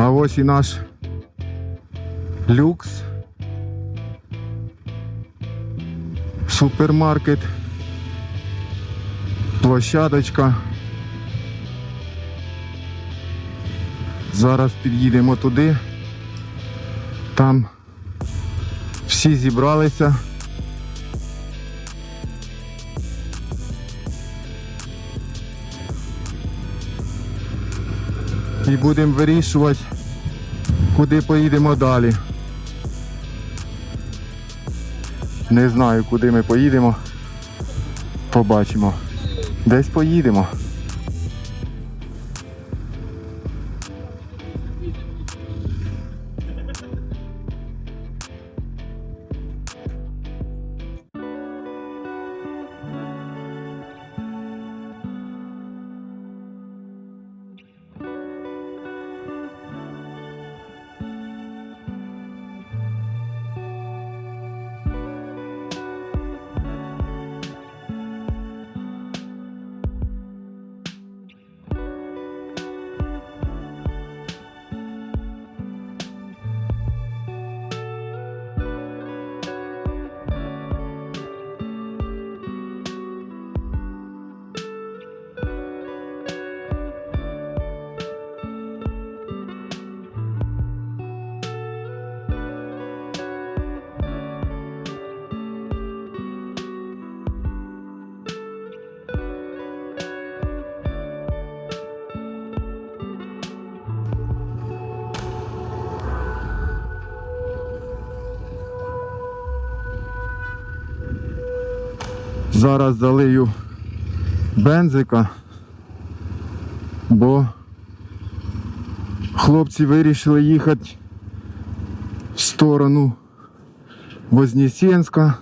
А ось і наш люкс. Супермаркет. Площадочка. Зараз під'їдемо туди. Там всі зібралися. І будемо вирішувати, куди поїдемо далі. Не знаю, куди ми поїдемо. Побачимо. Десь поїдемо. Зараз залию бензика, бо хлопці вирішили їхати в сторону Вознесенська,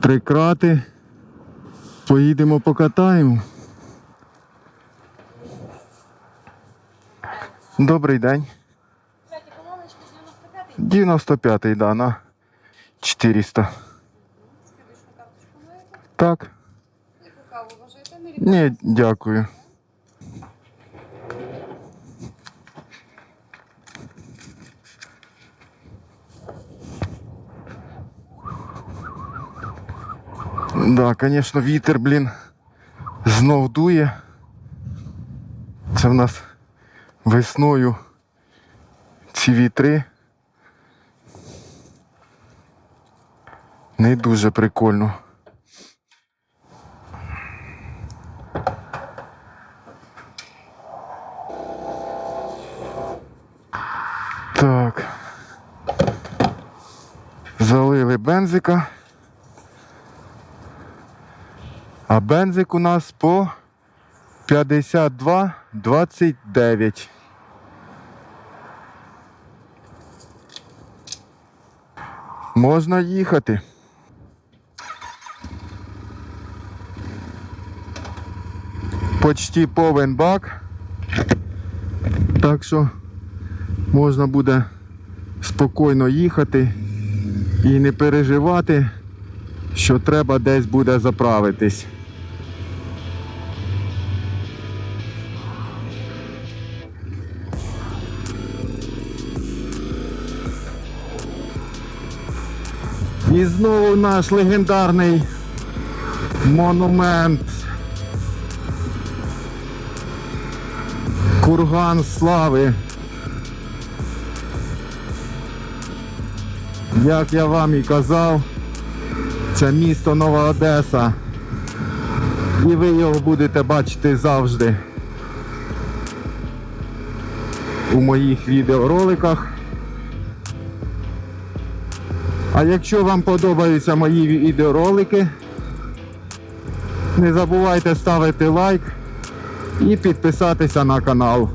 три крати. Поїдемо покатаємо. Добрий день. 95-й, да, на 400. Так. Каву вважаєте? Ні, дякую. Да, звісно, вітер, блін, знов дує. Це в нас весною ці вітри. Не дуже прикольно. Так. Залили бензика. А бензик у нас по 52,29. Можна їхати. Почти повен бак. Так що можна буде спокійно їхати і не переживати, що треба десь буде заправитись. І знову наш легендарний монумент. Курган слави. Як я вам і казав, це місто Нова Одеса. І ви його будете бачити завжди у моїх відеороликах. А якщо вам подобаються мої відеоролики, не забувайте ставити лайк і підписатися на канал.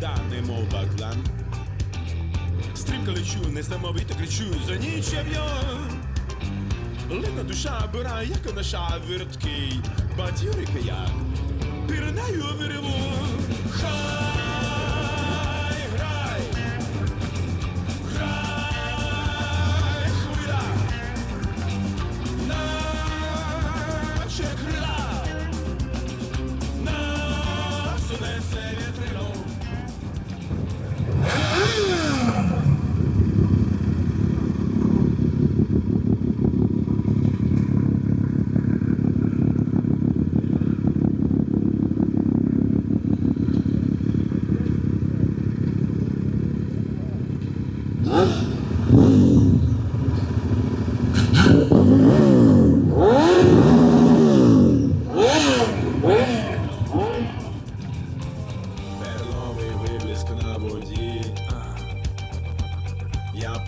Вода, немов баклан. Стрімко лечу, несамовито кричу, за ніч я б'ю. Лина душа бира, як наша верткий, бадьорика я, пірнаю вириву.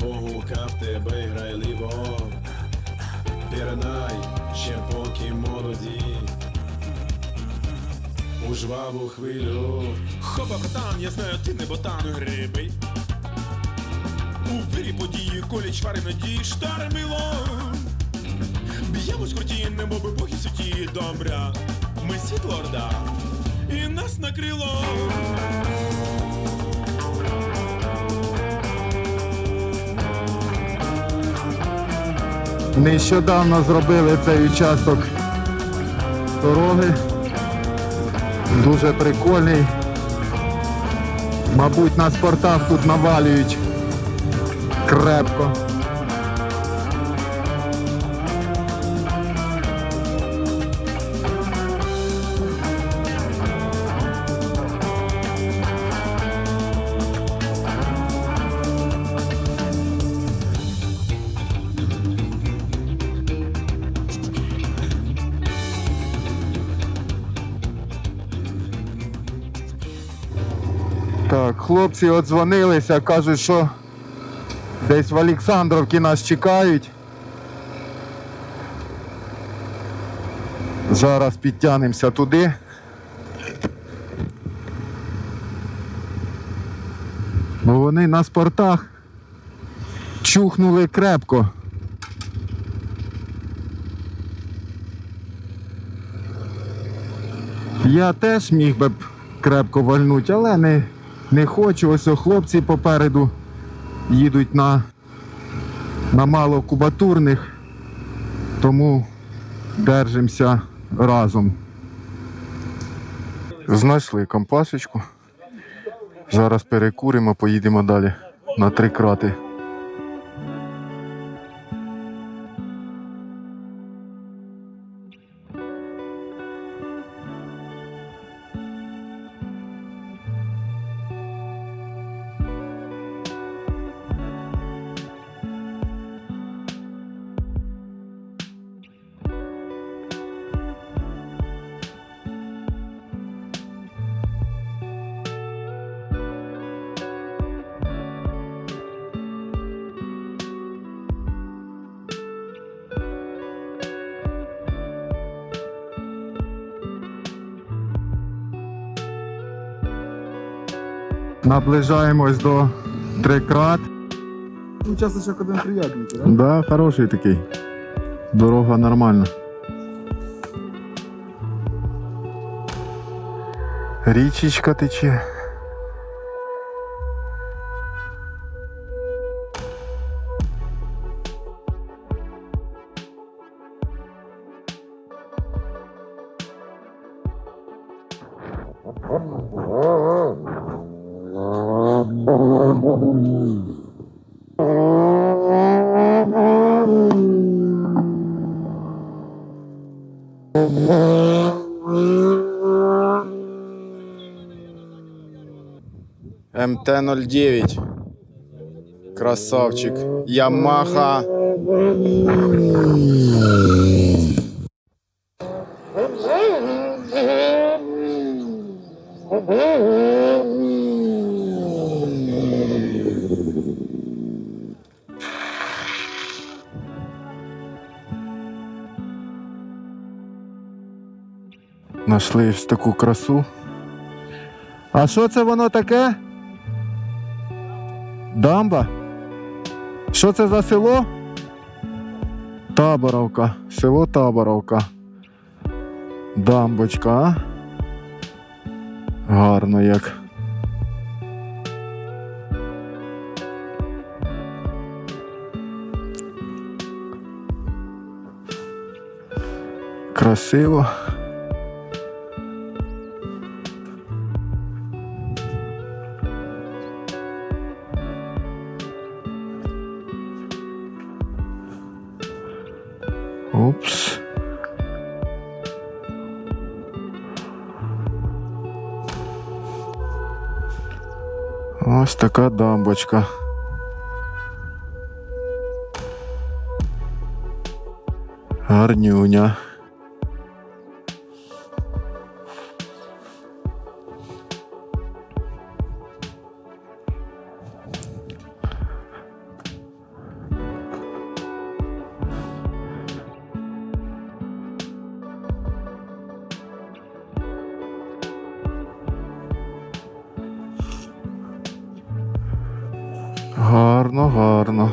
Погукав тебе грайливо. Пірнай, ще поки молоді. У жваву хвилю. Хопа, братан, я знаю, ти не ботан грибий. У вирі події, колі чвари надії, штормило. Б'ємось круті, немоби боги суті, добра. Ми світло орда, і нас накрило. Нещодавно зробили цей участок дороги. Дуже прикольний. Мабуть, на спортах тут навалюють крепко. Хлопці одзвонилися, кажуть, що десь в Олександровці нас чекають. Зараз підтягнемося туди. Бо вони на спортах чухнули крепко. Я теж міг би крепко вальнути, але не, не хочу. Ось о, хлопці попереду їдуть на, на малокубатурних, тому держимося разом. Знайшли компасочку. Зараз перекуримо, поїдемо далі на три крати. Наближаємось до трикрат. Участочок один приятненький, да? Да, хороший такий. Дорога нормальна. Річечка тече. МТ-09. Красавчик. Ямаха. Нашли ось таку красу. А що це воно таке? Дамба? Що це за село? Таборовка. Село Таборовка. Дамбочка, а? Гарно як. Красиво. Така дамбочка. Гарнюня. Гарно, гарно.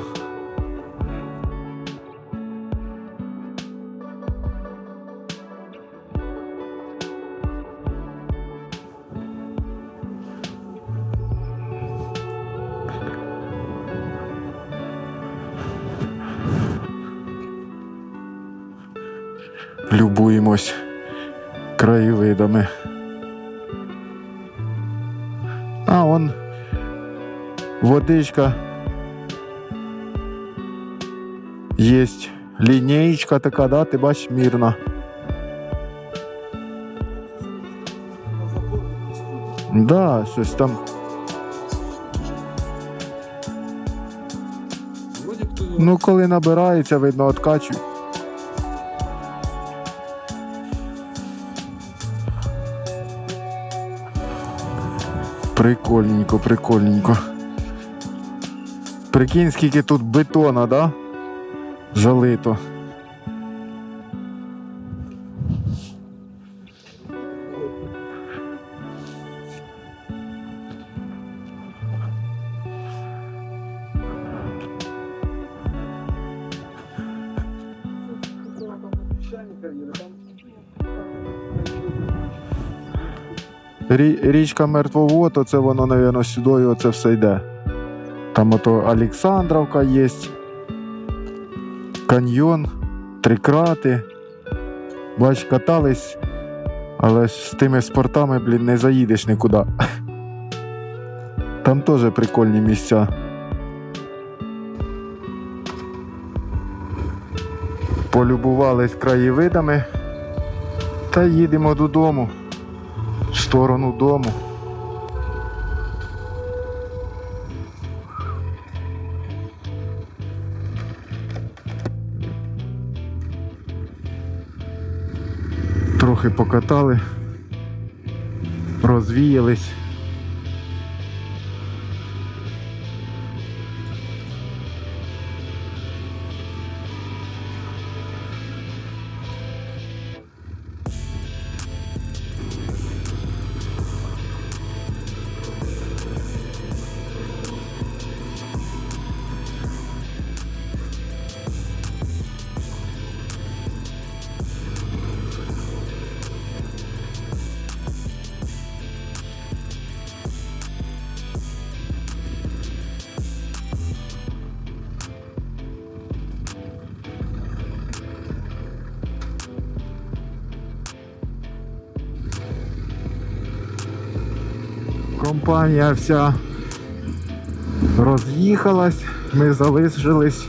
Любуємось краєвидами. А, он водичка. Есть лінійка така, да, ти бачиш, мірна. Да, щось там. Ну, коли набирається, видно, откачують. Прикольненько, прикольненько. Прикинь, скільки тут бетона, да? Залито. Рі, річка Мертвовод, оце воно, напевно, сюди оце все йде. Там ото Олександровка є. Каньйон, три крати. Бач, катались, але ж з тими спортами, блін, не заїдеш нікуди. Там теж прикольні місця. Полюбувались краєвидами та їдемо додому в сторону дому. Трохи покатали, розвіялись. Компанія вся роз'їхалась, ми залишились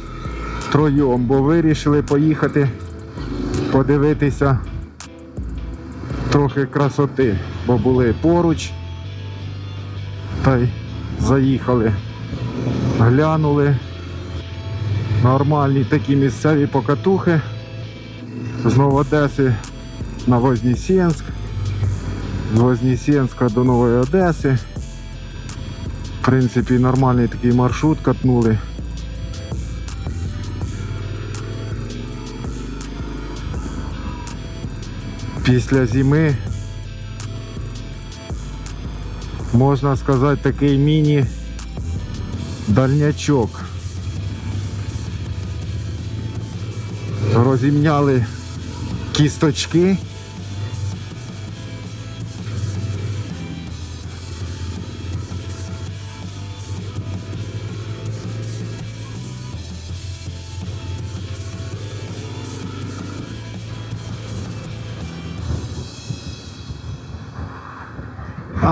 втроєм, бо вирішили поїхати подивитися трохи красоти, бо були поруч. Та й заїхали, глянули. Нормальні такі місцеві покатухи. З Новодеси на Вознесенськ. З Вознесенська до Нової Одеси. Принципі, нормальний такий маршрут катнули. Після зими Можна сказати, такий міні-дальнячок. Розімняли кісточки.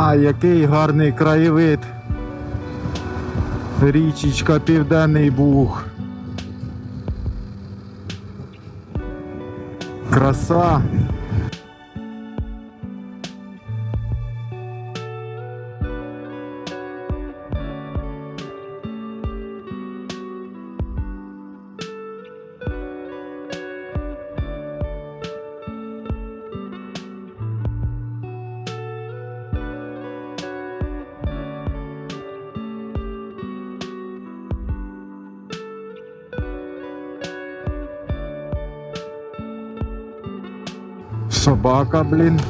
А, який гарний краєвид. Річечка Південний Буг. Краса. Собака, блін.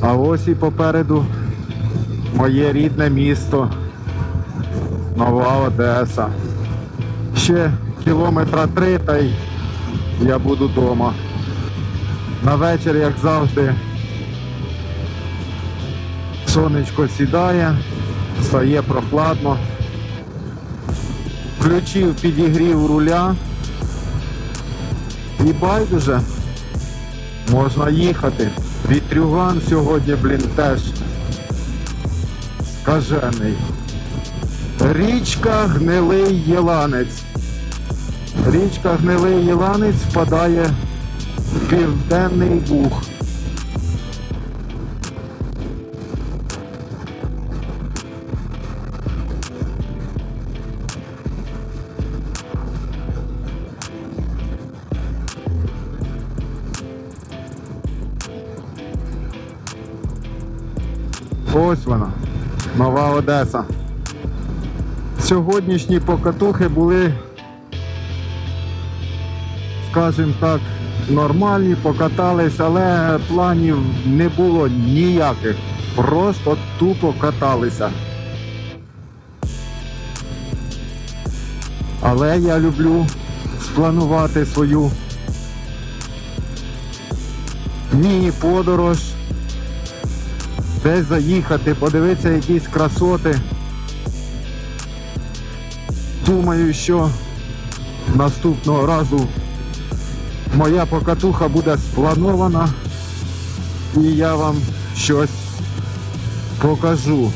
А ось і попереду моє рідне місто. Нова Одеса. Ще кілометра три та й я буду вдома. На вечір, як завжди, сонечко сідає, стає прохладно. Включив підігрів руля. І байдуже. Можна їхати. Вітрюган сьогодні, блін, теж скажений. Річка Гнилий Єланець. Річка Гнилий Єланець впадає в Південний Буг. Ось вона, нова Одеса. Сьогоднішні покатухи були, скажімо так, нормальні, покатались, але планів не було ніяких. Просто тупо каталися. Але я люблю спланувати свою міні-подорож десь заїхати, подивитися якісь красоти. Думаю, що наступного разу моя покатуха буде спланована і я вам щось покажу.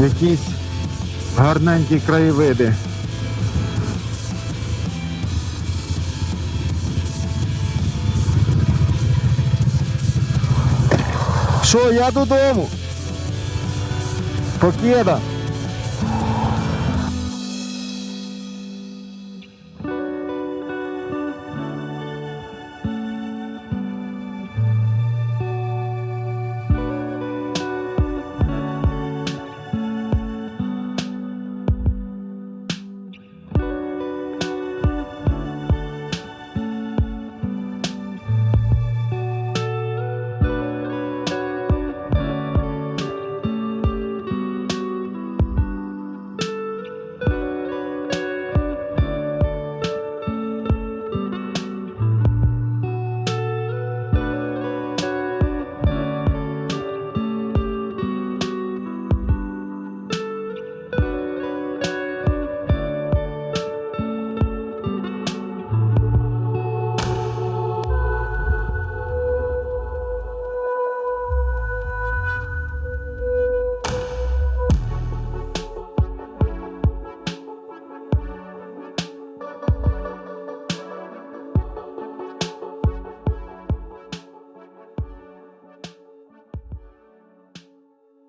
Якісь гарненькі краєвиди. Що, я додому? Покеда.